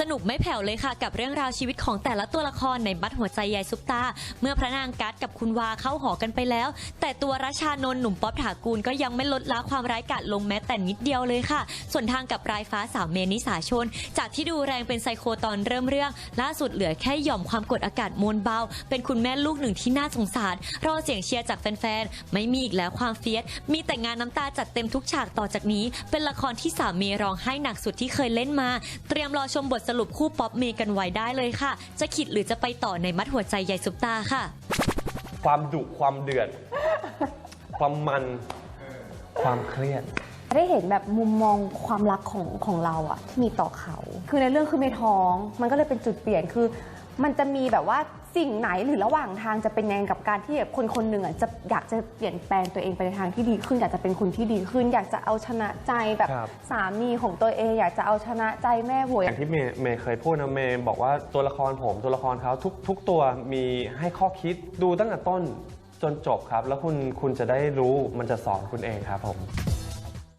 สนุกไม่แผ่วเลยค่ะ กับเรื่องราวชีวิตของแต่ละตัวละครในบัดหัวใจยายซุปตา เมื่อพระนางกัดกับคุณวาเข้าหอกันไปแล้ว แต่ตัวรัชานนท์หนุ่มป๊อปถากูลก็ยังไม่ลดละความร้ายกาจลงแม้แต่นิดเดียวเลยค่ะ ส่วนทางกับรายฟ้าสาวเมนิสาชน จากที่ดูแรงเป็นไซโคตอนเริ่มเรื่อง ล่าสุดเหลือแค่หย่อมความกดอากาศมวลเบา เป็นคุณแม่ลูกหนึ่งที่น่าสงสารรอเสียงเชียร์จากแฟนๆไม่มีอีกแล้วความเฟียสมีแต่งานน้ำตาจัดเต็มทุกฉากต่อจากนี้ เป็นละครที่สามีร้องไห้หนักสุดที่เคยเล่นมา เตรียมรอชมบทสรุปคู่ป๊อปเมย์กันไว้ได้เลยค่ะ จะขิดหรือจะไปต่อในมัดหัวใจใหญ่ซุปตาค่ะ ความดุความเดือด ความมัน ความเครียด ได้เห็นแบบมุมมองความรักของของเราอะที่มีต่อเขา คือในเรื่องคือเมท้อง มันก็เลยเป็นจุดเปลี่ยนคือ มันจะมีแบบว่าสิ่งไหนหรือระหว่างทางจะเป็นยังไงกับการที่แบบคนคนหนึ่งอะจะอยากจะเปลี่ยนแปลงตัวเองไปในทางที่ดีขึ้น อยากจะเป็นคนที่ดีขึ้น อยากจะเอาชนะใจแบบครับ สามีของตัวเอง อยากจะเอาชนะใจแม่ผัวอย่างที่เมย์เมย์เคยพูดนะเมย์บอกว่าตัวละครผมตัวละครเขาทุกทุกตัวมีให้ข้อคิดดูตั้งแต่ต้นจนจบครับ แล้วคุณคุณจะได้รู้มันจะสอนคุณเองครับผม